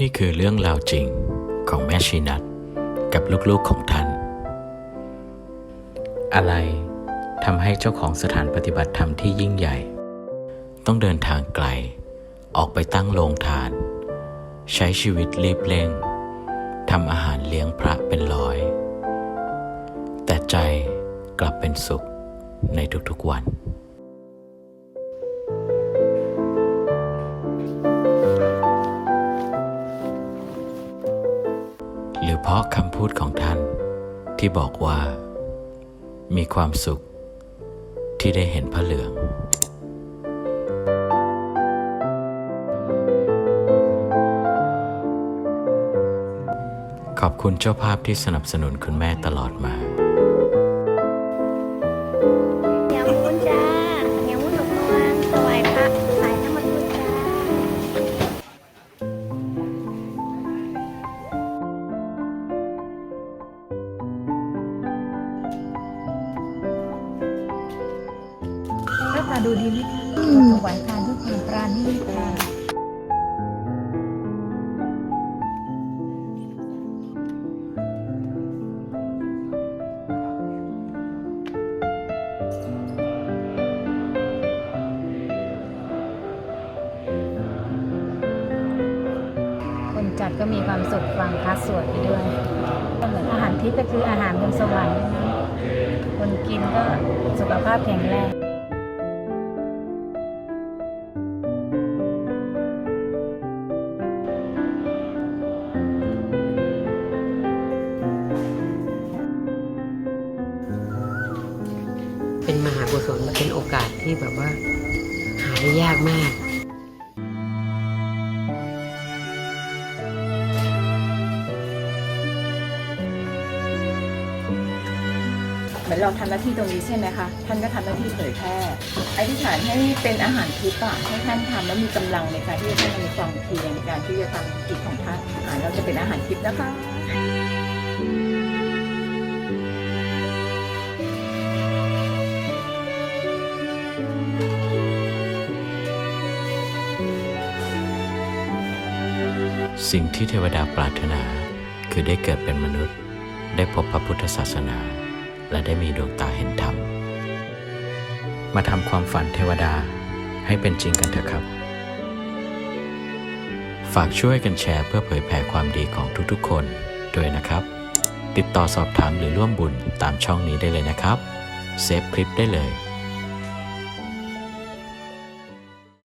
นี่คือเรื่องราวจริงของแม่ชีนัทกับลูกๆของท่าน อะไรทำให้เจ้าของสถานปฏิบัติธรรมที่ยิ่งใหญ่ ต้องเดินทางไกล ออกไปตั้งโรงทาน ใช้ชีวิตรีบเร่งทำอาหารเลี้ยงพระเป็นร้อย แต่ใจกลับเป็นสุขในทุกๆวันะคำพูดของท่าน ที่บอกว่า มีความสุขที่ได้เห็นพระเหลืองขอบคุณเจ้าภาพที่สนับสนุนคุณแม่ตลอดมา ตาดูดีไหมคะถวายทานด้วยความปราณีตค่ะคนจัดก็มีความสุขฟังพระสวดไปด้วยก็เหมือนอาหารทิพย์ก็คืออาหารบนสวรรค์คนกินก็สุขภาพแข็งแรง เป็นมหากุศลเป็นโอกาสที่แบบว่า หาได้ยากมากเหมือนเราทำหน้าที่ตรงนี้ใช่ไหมคะ ท่านก็ทำหน้าที่เผยแพร่อธิษฐานให้เป็นอาหารทิพย์อะให้ท่านทำแล้วมีกำลังในการที่จะท่านมีความเพียรในการที่จะทำกิจของท่านอ่าเราจะเป็นอาหารทิพย์นะคะ สิ่งที่เทวดาปรารถนา คือได้เกิดเป็นมนุษย์ ได้พบพระพุทธศาสนา และได้มีดวงตาเห็นธรรม มาทำความฝันเทวดาให้เป็นจริงกันเถอะครับ ฝากช่วยกันแชร์เพื่อเผยแผ่ความดีของทุกๆ คนด้วยนะครับ ติดต่อสอบถามหรือร่วมบุญตามช่องนี้ได้เลยนะครับ เซฟคลิปได้เลย